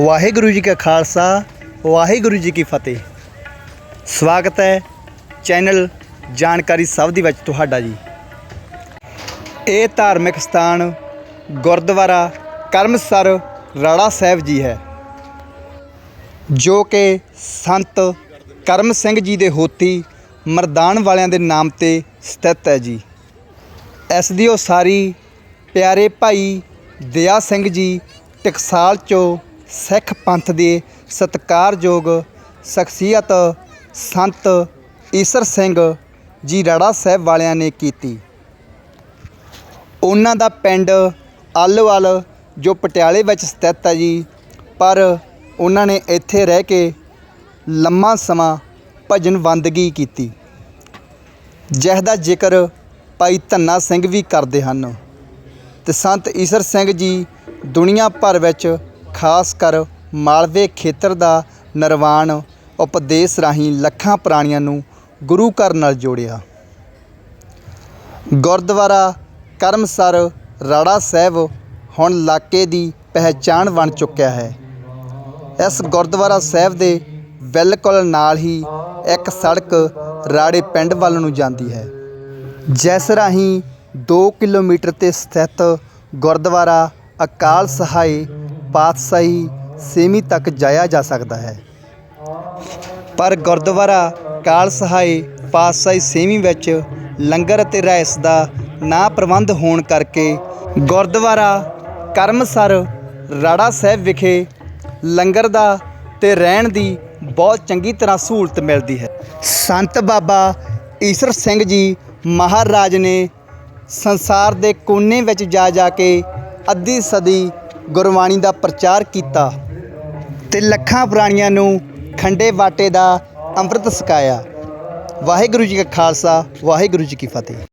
ਵਾਹਿਗੁਰੂ ਜੀ ਕਾ ਖਾਲਸਾ, ਵਾਹਿਗੁਰੂ ਜੀ ਕੀ ਫਤਿਹ। ਸਵਾਗਤ ਹੈ ਚੈਨਲ ਜਾਣਕਾਰੀ ਸਭ ਦੀ ਵਿੱਚ ਤੁਹਾਡਾ ਜੀ। ਇਹ ਧਾਰਮਿਕ ਸਥਾਨ ਗੁਰਦੁਆਰਾ ਕਰਮਸਰ ਰਾੜਾ ਸਾਹਿਬ ਜੀ ਹੈ, ਜੋ ਕਿ ਸੰਤ ਕਰਮ ਸਿੰਘ ਜੀ ਦੇ ਹੋਤੀ ਮਰਦਾਨ ਵਾਲਿਆਂ ਦੇ ਨਾਮ ਤੇ ਸਥਿਤ ਹੈ ਜੀ। ਇਸ ਦੀ ਉਸਾਰੀ ਪਿਆਰੇ ਭਾਈ ਦਇਆ ਸਿੰਘ ਜੀ ਟਕਸਾਲ ਚੋਂ ਸਿੱਖ ਪੰਥ ਦੇ ਸਤਿਕਾਰਯੋਗ ਸ਼ਖਸੀਅਤ ਸੰਤ ਈਸਰ ਸਿੰਘ ਜੀ ਰਾੜਾ ਸਾਹਿਬ ਵਾਲਿਆਂ ਨੇ ਕੀਤੀ। ਉਹਨਾਂ ਦਾ ਪਿੰਡ ਆਲੋਵਾਲ, ਜੋ ਪਟਿਆਲੇ ਵਿੱਚ ਸਥਿਤ ਹੈ ਜੀ, ਪਰ ਉਹਨਾਂ ਨੇ ਇੱਥੇ ਰਹਿ ਕੇ ਲੰਮਾ ਸਮਾਂ ਭਜਨ ਬੰਦਗੀ ਕੀਤੀ। ਜਿਸ ਦਾ ਜ਼ਿਕਰ ਭਾਈ ਧੰਨਾ ਸਿੰਘ ਵੀ ਕਰਦੇ ਹਨ। ਤੇ ਸੰਤ ਈਸਰ ਸਿੰਘ ਜੀ ਦੁਨੀਆ ਭਰ ਵਿੱਚ ਖਾਸ ਕਰ ਮਾਲਵੇ ਖੇਤਰ ਦਾ ਨਿਰਵਾਣ ਉਪਦੇਸ਼ ਰਾਹੀਂ ਲੱਖਾਂ ਪ੍ਰਾਣੀਆਂ ਨੂੰ ਗੁਰੂ ਘਰ ਨਾਲ ਜੋੜਿਆ। ਗੁਰਦੁਆਰਾ ਕਰਮਸਰ ਰਾੜਾ ਸਾਹਿਬ ਹੁਣ ਇਲਾਕੇ ਦੀ ਪਹਿਚਾਣ ਬਣ ਚੁੱਕਿਆ ਹੈ। ਇਸ ਗੁਰਦੁਆਰਾ ਸਾਹਿਬ ਦੇ ਬਿਲਕੁਲ ਨਾਲ ਹੀ ਇੱਕ ਸੜਕ ਰਾੜੇ ਪਿੰਡ ਵੱਲ ਨੂੰ ਜਾਂਦੀ ਹੈ। ਜਿਸ ਰਾਹੀਂ 2 ਕਿਲੋਮੀਟਰ ਤੇ ਸਥਿਤ ਗੁਰਦੁਆਰਾ ਅਕਾਲ ਸਹਾਈ ਪਾਤਸ਼ਾਹੀ ਸੇਮੀ ਤੱਕ ਜਾਇਆ ਜਾ ਸਕਦਾ ਹੈ। ਪਰ ਗੁਰਦੁਆਰਾ ਕਾਲ ਸਹਾਈ ਪਾਤਸ਼ਾਹੀ ਸੇਮੀ ਵਿੱਚ ਲੰਗਰ ਅਤੇ ਰਹਿਸ ਦਾ ਨਾ ਪ੍ਰਬੰਧ ਹੋਣ ਕਰਕੇ ਗੁਰਦੁਆਰਾ ਕਰਮਸਰ ਰਾੜਾ ਸਾਹਿਬ ਵਿਖੇ ਲੰਗਰ ਦਾ ਤੇ ਰਹਿਣ ਦੀ ਬਹੁਤ ਚੰਗੀ ਤਰ੍ਹਾਂ ਸਹੂਲਤ ਮਿਲਦੀ ਹੈ। ਸੰਤ ਬਾਬਾ ਈਸਰ ਸਿੰਘ ਜੀ ਮਹਾਰਾਜ ਨੇ ਸੰਸਾਰ ਦੇ ਕੋਨੇ ਵਿੱਚ ਜਾ ਜਾ ਕੇ ਅੱਧੀ ਸਦੀ ਗੁਰਬਾਣੀ ਦਾ ਪ੍ਰਚਾਰ ਕੀਤਾ ਤੇ ਲੱਖਾਂ ਪ੍ਰਾਣੀਆਂ ਨੂੰ ਖੰਡੇ ਬਾਟੇ ਦਾ ਅੰਮ੍ਰਿਤ ਛਕਾਇਆ ਵਾਹਿਗੁਰੂ ਜੀ ਕਾ ਖਾਲਸਾ, ਵਾਹਿਗੁਰੂ ਜੀ ਕੀ ਫਤਿਹ।